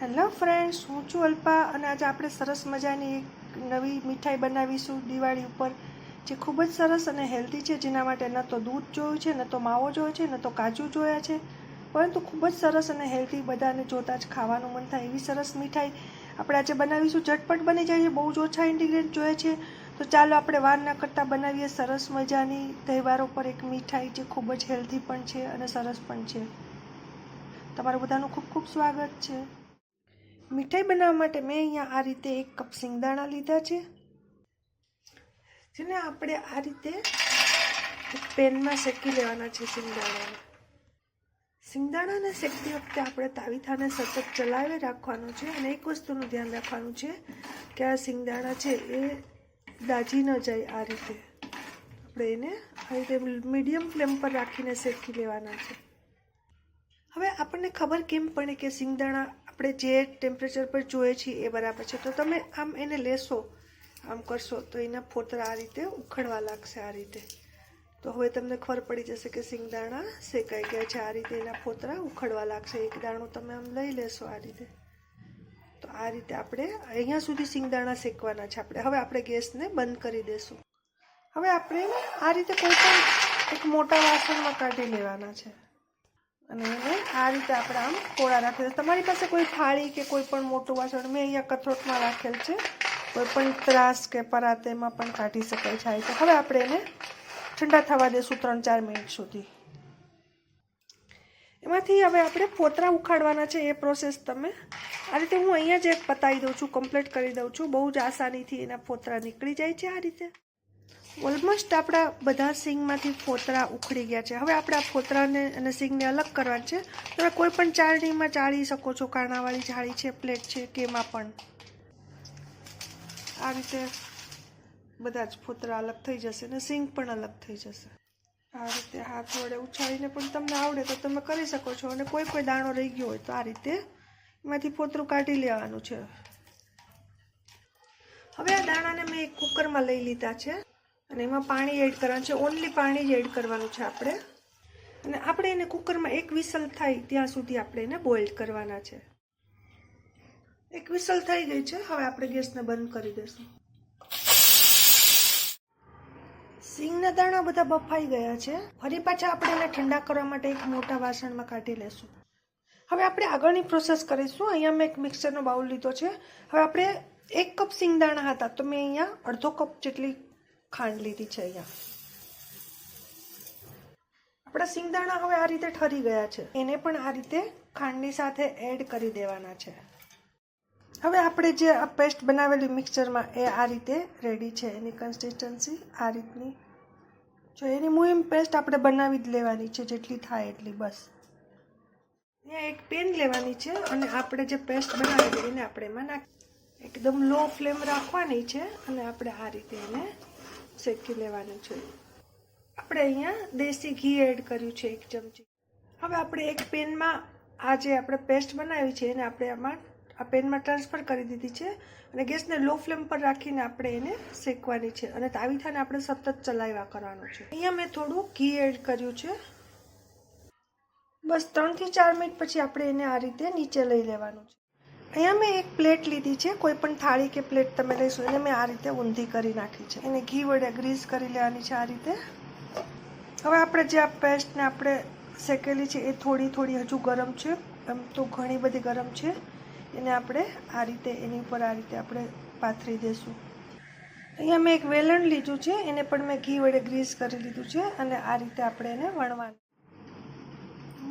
Hello friends, હું છું અલ્પા અને આજે આપણે સરસ મજાની એક નવી મીઠાઈ બનાવીશું દિવાળી ઉપર, જે ખૂબ જ સરસ અને હેલ્ધી છે, જેના માટે ન તો દૂધ જોયું છે, ન તો માવો જોયો છે, ન તો કાજુ જોયા છે. પરંતુ ખૂબ જ સરસ અને હેલ્ધી બધાને જોતાં જ ખાવાનું મન થાય એવી સરસ મીઠાઈ આપણે આજે બનાવીશું. ઝટપટ બની જાય છે, બહુ જ ઓછા ઇન્ગ્રીડિયન્ટ જોઈએ છે. તો ચાલો આપણે વાર ના કરતાં બનાવીએ સરસ મજાની તહેવારો પર એક મીઠાઈ જે ખૂબ જ હેલ્ધી પણ છે અને સરસ પણ છે. તમારું બધાનું ખૂબ ખૂબ સ્વાગત છે. મીઠાઈ બનાવવા માટે મેં અહીંયા આ રીતે એક કપ સિંગદાણા લીધા છે. જેને આપણે આ રીતે પેનમાં શેકી લેવાના છે સિંગદાણાને. સિંગદાણાને શેકતી વખતે આપણે તાવીથાને સતત ચલાવી રાખવાનું છે અને એક વસ્તુનું ધ્યાન રાખવાનું છે કે આ સિંગદાણા છે એ દાજી ન જાય આ રીતે. આપણે એને આ રીતે મીડિયમ ફ્લેમ પર રાખીને શેકી લેવાના છે. હવે આપણને ખબર કેમ પડે કે સિંગદાણા આપણે જે ટેમ્પરેચર પર જોઈએ છીએ એ બરાબર છે. તો તમે આમ એને લેશો, આમ કરશો, તો એના ફોતરા આ રીતે ઉખડવા લાગશે આ રીતે. તો હવે તમને ખબર પડી જશે કે સિંગદાણા શેકાઈ ગયા છે. આ રીતે એના ફોતરા ઉખડવા લાગશે. એક દાણું તમે આમ લઈ લેશો આ રીતે. તો આ રીતે આપણે અહીંયા સુધી સિંગદાણા શેકવાના છે. આપણે હવે આપણે ગેસને બંધ કરી દેશું. હવે આપણે આ રીતે કોઈ પણ એક મોટા વાસણમાં કાઢી લેવાના છે. અને એને આ રીતે આપણે આમ કોળા રાખેલ તમારી પાસે કોઈ થાળી કે કોઈ પણ મોટું વાસણ મેં અહીંયા કથરોટમાં રાખેલ છે. કોઈ પણ ત્રાસ કે પરાતેમાં પણ કાઢી શકાય છે તો હવે આપણે એને ઠંડા થવા દેશું ત્રણ ચાર મિનિટ સુધી. એમાંથી હવે આપણે ફોતરા ઉખાડવાના છે એ પ્રોસેસ તમે. આ રીતે હું અહીંયા જ એક પતાવી દઉં છું, કમ્પ્લીટ કરી દઉં છું. બહુ જ આસાનીથી એના ફોતરા નીકળી જાય છે આ રીતે. ઓલમોસ્ટ આપણા બધા સિંગમાંથી ફોતરા ઉખડી ગયા છે. હવે આપણે ફોતરાને અને સિંગને અલગ કરવા છે. તમે કોઈ પણ ચાળણીમાં ચાળી શકો છો. કાણાવાળી જાળી છે, પ્લેટ છે, કે એમાં પણ. આ રીતે બધા જ ફોતરા અલગ થઈ જશે અને સિંગ પણ અલગ થઈ જશે. આ રીતે હાથ વડે ઉછાળીને પણ તમને આવડે તો તમે કરી શકો છો. અને કોઈ કોઈ દાણો રહી ગયો હોય તો આ રીતે એમાંથી ફોતરું કાઢી લેવાનું છે. હવે આ દાણાને મેં કુકરમાં લઈ લીધા છે. અને એમાં પાણી એડ કરવાનું છે. ઓનલી પાણી જ એડ કરવાનું છે આપણે. અને આપણે એને કુકરમાં એક વિસલ થાય ત્યાં સુધી આપણે એને બોઇલ કરવાના છે. એક વિસલ થઈ ગઈ છે. હવે આપણે ગેસને બંધ કરી દઈશું. સિંગના દાણા બધા બફાઈ ગયા છે. ફરી પાછા આપણે એને ઠંડા કરવા માટે એક મોટા વાસણમાં કાઢી લેશું. હવે આપણે આગળની પ્રોસેસ કરીશું. અહીંયા મેં એક મિક્સરનો બાઉલ લીધો છે. હવે આપણે એક કપ સિંગદાણા હતા. તો મેં અહીંયા અડધો કપ જેટલી ખાંડ લીધી છે અહીંયા. આપણા સિંગદાણા હવે આ રીતે ઠરી ગયા છે. એને પણ આ રીતે ખાંડની સાથે એડ કરી દેવાના છે. હવે આપણે જે આ પેસ્ટ બનાવેલી મિક્સચરમાં એ આ રીતે રેડી છે. એની કન્સિસ્ટન્સી આ રીતની. જો એની મુહિમ પેસ્ટ આપણે બનાવી જ લેવાની છે. જેટલી થાય એટલી બસ. અહીંયા એક પેન લેવાની છે અને આપણે જે પેસ્ટ બનાવેલી એને આપણે એમાં નાખી એકદમ લો ફ્લેમ રાખવાની છે અને આપણે આ રીતે એને શેકી લેવાનું છે. આપણે અહીંયા દેશી ઘી એડ કર્યું છે એક ચમચી. હવે આપણે એક પેનમાં આ જે આપણે પેસ્ટ બનાવી છે એને આપણે આમાં, આ પેનમાં ટ્રાન્સફર કરી દીધી છે અને ગેસને લો ફ્લેમ પર રાખીને આપણે એને શેકવાની છે અને તાવીથાને આપણે સતત ચલાવ્યા કરવાનું છે. અહીંયા મેં થોડું ઘી એડ કર્યું છે. બસ ત્રણથી ચાર મિનિટ પછી આપણે એને આ રીતે નીચે લઈ લેવાનું છે. અહીંયા મેં એક પ્લેટ લીધી છે, કોઈ પણ થાળી કે પ્લેટ તમે લઈશો, એને મેં આ રીતે ઊંધી કરી નાખી છે. એને ઘી વડે ગ્રીસ કરી લેવાની છે આ રીતે. હવે આપણે જે આ પેસ્ટને આપણે શેકેલી છે, એ થોડી થોડી હજુ ગરમ છે. એમ તો ઘણી બધી ગરમ છે. એને આપણે આ રીતે, એની ઉપર આ રીતે આપણે પાથરી દઈશું અહીંયા મેં એક વેલણ લીધું છે, એને પણ મેં ઘી વડે ગ્રીસ કરી લીધું છે અને આ રીતે આપણે એને વણવાનું.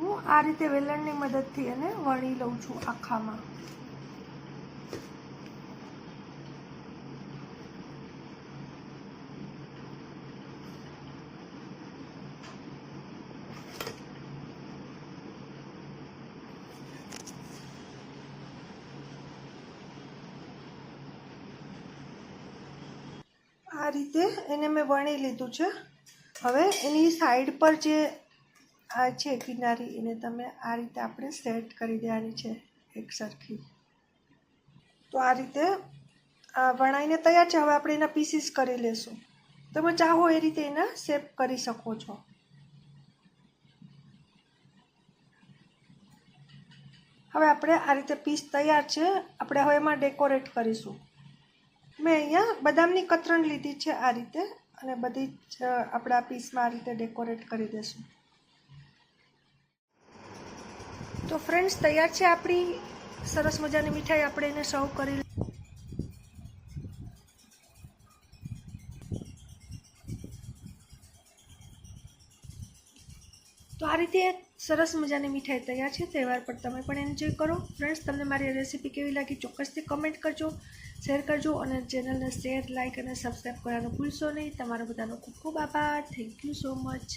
હું આ રીતે વેલણની મદદથી એને વણી લઉં છું આખામાં. રીતે એને મેં વણી લીધું છે. હવે એની સાઈડ પર જે આ છે કિનારી, એને તમે આ રીતે આપણે સેટ કરી દેવાની છે એક સરખી. તો આ રીતે આ વણાઈને તૈયાર છે. હવે આપણે એના પીસીસ કરી લેશું. તમે ચાહો એ રીતે એના શેપ કરી શકો છો. હવે આપણે આ રીતે પીસ તૈયાર છે. આપણે હવે એમાં ડેકોરેટ કરીશું. મેં અહીંયા બદામની કતરણ લીધી છે આ રીતે અને બધી જ આપણા પીસમાં આ રીતે ડેકોરેટ કરી દઈશું તો ફ્રેન્ડ્સ, તૈયાર છે આપણી સરસ મજાની મીઠાઈ. આપણે એને સર્વ કરી તો આ રીતે સરસ મજાની મીઠાઈ તૈયાર છે, તહેવાર પર તમે પણ એન્જોય કરો. ફ્રેન્ડ્સ તમને મારી રેસીપી કેવી લાગી ચોક્કસથી કમેન્ટ કરજો શેર કરજો અને ચેનલને શેર લાઇક અને સબસ્ક્રાઈબ કરવાનું ભૂલશો નહીં. તમારો બધાનો ખૂબ ખૂબ આભાર. Thank you so much